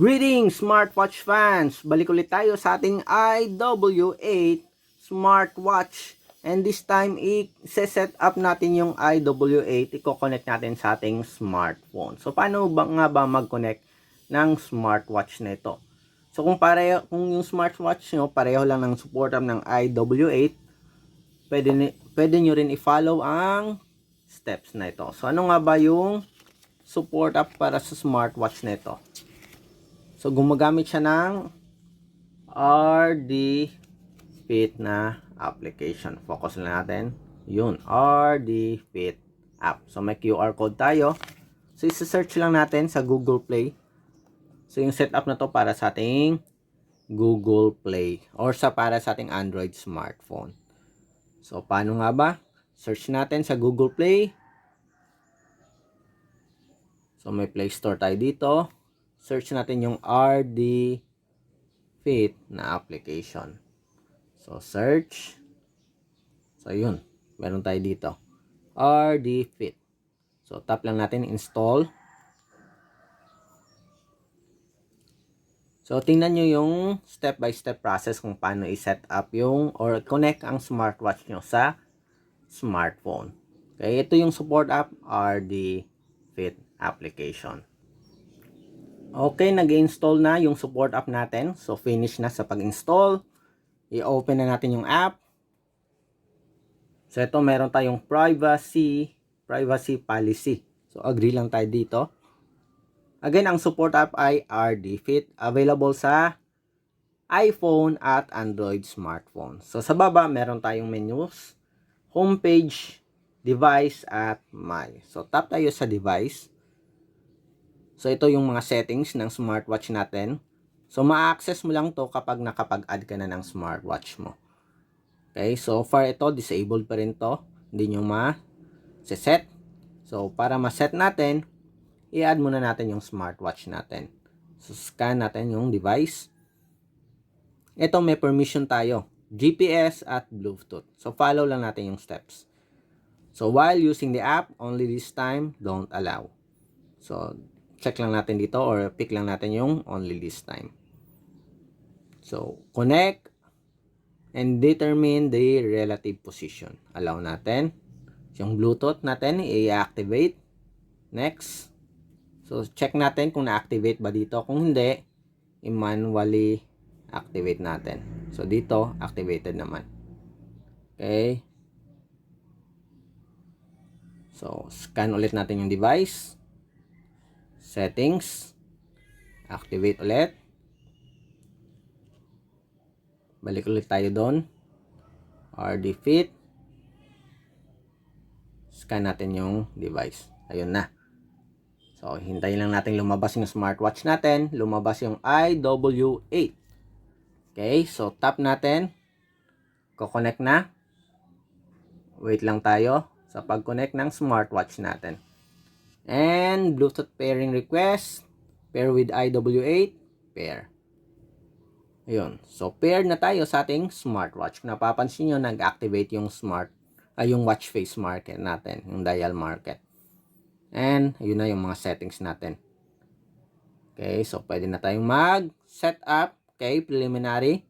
Greetings smartwatch fans! Balik ulit tayo sa ating IW8 smartwatch. And this time, i-set up natin yung IW8. I-connect natin sa ating smartphone. So, paano ba nga ba mag-connect ng smartwatch na ito? So, kung, pareho, kung yung smartwatch nyo, pareho lang ng support up ng IW8, pwede, ni- pwede nyo rin i-follow ang steps na ito. So, ano nga ba yung support up para sa smartwatch na ito? So, gumagamit siya ng RD Fit na application. Focus lang natin. Yun, RD Fit app. So, may QR code tayo. So, isa-search lang natin sa Google Play. So, yung setup na to para sa ating Google Play or sa para sa ating Android smartphone. So, paano nga ba? Search natin sa Google Play. So, may Play Store tayo dito. Search natin yung RD Fit na application. So, search. So, yun. Meron tayo dito. RD Fit. So, tap lang natin install. So, tingnan nyo yung step-by-step process kung paano i-set up yung or connect ang smartwatch nyo sa smartphone. Okay, ito yung support app, RD Fit application. Okay, nag-install na yung support app natin. So, finish na sa pag-install. I-open na natin yung app. So, ito meron tayong privacy, privacy policy. So, agree lang tayo dito. Again, ang support app ay RD Fit. Available sa iPhone at Android smartphone. So, sa baba, meron tayong menus, homepage, device, at my. So, tap tayo sa device. So, ito yung mga settings ng smartwatch natin. So, ma-access mo lang to kapag nakapag-add ka na ng smartwatch mo. Okay, so far ito, disabled pa rin to. Hindi nyo ma-set. So, para ma-set natin, i-add muna natin yung smartwatch natin. So, scan natin yung device. Ito, may permission tayo. GPS at Bluetooth. So, follow lang natin yung steps. So, while using the app, only this time, don't allow. So, check lang natin dito or pick lang natin yung only this time. So, connect and determine the relative position. Allow natin. Yung Bluetooth natin, i-activate. Next. So, check natin kung na-activate ba dito. Kung hindi, i-manually activate natin. So, dito, activated naman. Okay. So, scan ulit natin yung device. Settings. Activate ulit. Balik ulit tayo doon. RD Fit. Scan natin yung device. Ayun na. So, hintayin lang natin lumabas yung smartwatch natin. Lumabas yung IW8. Okay, so tap natin. Ko-connect na. Wait lang tayo sa pag-connect ng smartwatch natin. And Bluetooth pairing request. Pair with IW8. Pair. Ayun. So, paired na tayo sa ating smartwatch. Kung napapansin nyo, nag-activate yung smart, ay yung watch face market natin, yung dial market. And, yun na yung mga settings natin. Okay, so pwede na tayong mag-set up, okay, preliminary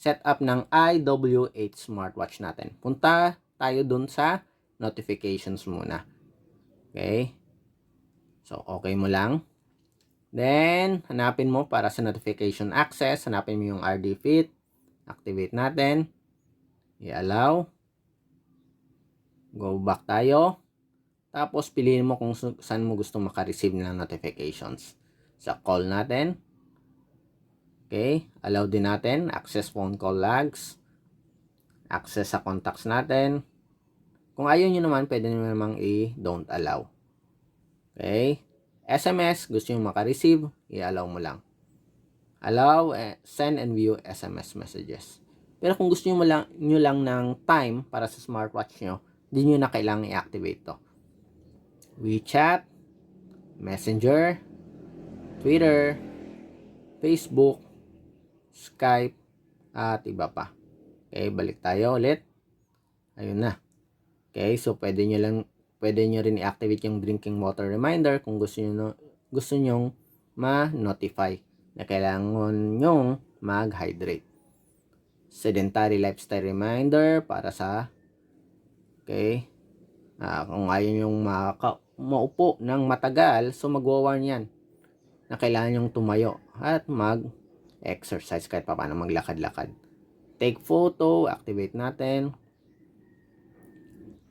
setup ng IW8 smartwatch natin. Punta tayo dun sa notifications muna. Okay. So, okay mo lang. Then, hanapin mo para sa notification access. Hanapin mo yung RD Fit. Activate natin. I-allow. Go back tayo. Tapos, piliin mo kung saan mo gusto makareceive ng notifications. Sa call natin. Okay. Allow din natin. Access phone call logs. Access sa contacts natin. Kung ayaw nyo naman, pwede nyo namang i-don't allow. Okay. SMS, gusto nyo makareceive, i-allow mo lang. Allow, eh, send and view SMS messages. Pero kung gusto nyo, lang, nyo lang ng time para sa smartwatch nyo, hindi nyo na kailangang i-activate to. WeChat, Messenger, Twitter, Facebook, Skype, at iba pa. Okay, balik tayo ulit. Ayun na. Okay, so pwede nyo lang pwede nyo rin i-activate yung drinking water reminder kung gusto nyo, gusto nyo ma-notify na kailangan nyong mag-hydrate. Sedentary lifestyle reminder para sa okay, ah, kung ayaw yung maka, maupo ng matagal, so magwa-warn yan na kailangan yung tumayo at mag-exercise kahit pa paano maglakad-lakad. Take photo, activate natin.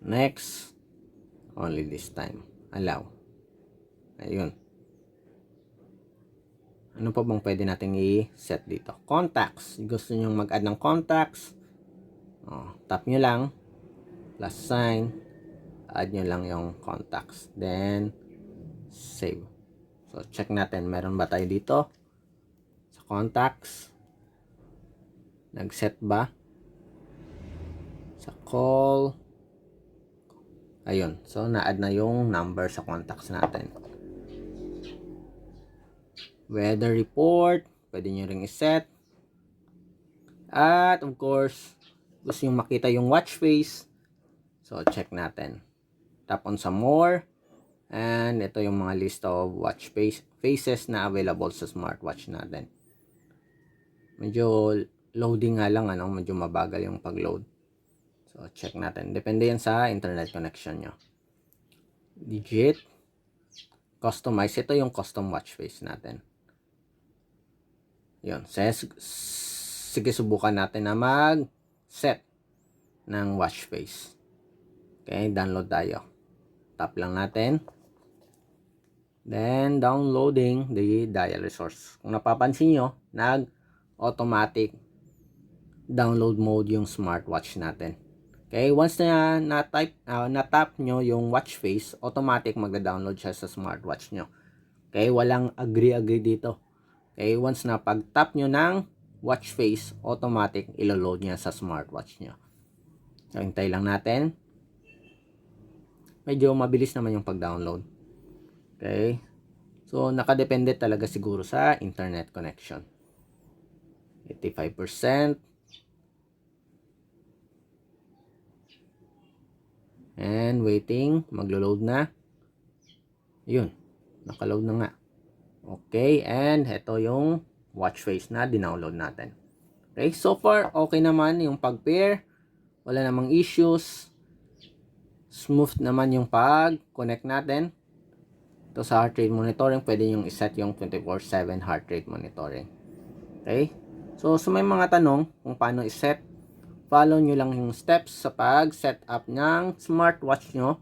Next, only this time. Allow. Ayun. Ano pa bang pwede nating i-set dito? Contacts. Gusto nyo mag-add ng contacts. Oh, tap nyo lang. Plus sign. Add nyo lang yung contacts. Then, save. So, check natin. Meron ba tayo dito? Sa contacts. Nag-set ba? Sa call. Ayun. So, na-add na yung number sa contacts natin. Weather report. Pwede nyo ring iset. At, of course, gusto nyo makita yung watch face. So, check natin. Tap on some more. And ito yung mga list of watch face, faces na available sa smartwatch natin. Medyo loading nga lang, ano, medyo mabagal yung pag-load. So, check natin. Depende yan sa internet connection nyo. Digit. Customize. Ito yung custom watch face natin. Yun. Sige, subukan natin na mag-set ng watch face. Okay, download tayo. Tap lang natin. Then, downloading the dial resource. Kung napapansin nyo, nag-automatic download mode yung smartwatch natin. Okay, once na na-type, uh, na-tap nyo yung watch face, automatic magda-download siya sa smartwatch nyo. Okay, walang agree-agree dito. Okay, once na pag-tap nyo ng watch face, automatic ilo-load niya sa smartwatch nyo. So, hintay lang natin. Medyo mabilis naman yung pag-download. Okay? So, nakadepende talaga siguro sa internet connection. 85%. And waiting, maglo-load na. Yun, nakaload na nga. Okay, and ito yung watch face na dinownload natin. Okay, so far okay naman yung pag-pair. Wala namang issues. Smooth naman yung pag-connect natin. Ito sa heart rate monitoring, pwede yung iset yung 24/7 heart rate monitoring. Okay? So, sa may mga tanong kung paano iset, follow nyo lang yung steps sa pag-set up ng smartwatch nyo.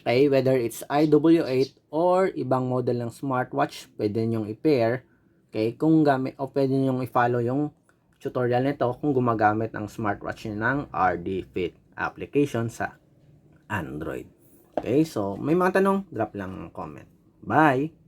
Okay, whether it's IW8 or ibang model ng smartwatch, pwede nyong i-pair. Okay, kung gamit o pwede nyong i-follow yung tutorial nito kung gumagamit ng smartwatch nyo ng RD Fit application sa Android. Okay, so may mga tanong, drop lang ng comment. Bye!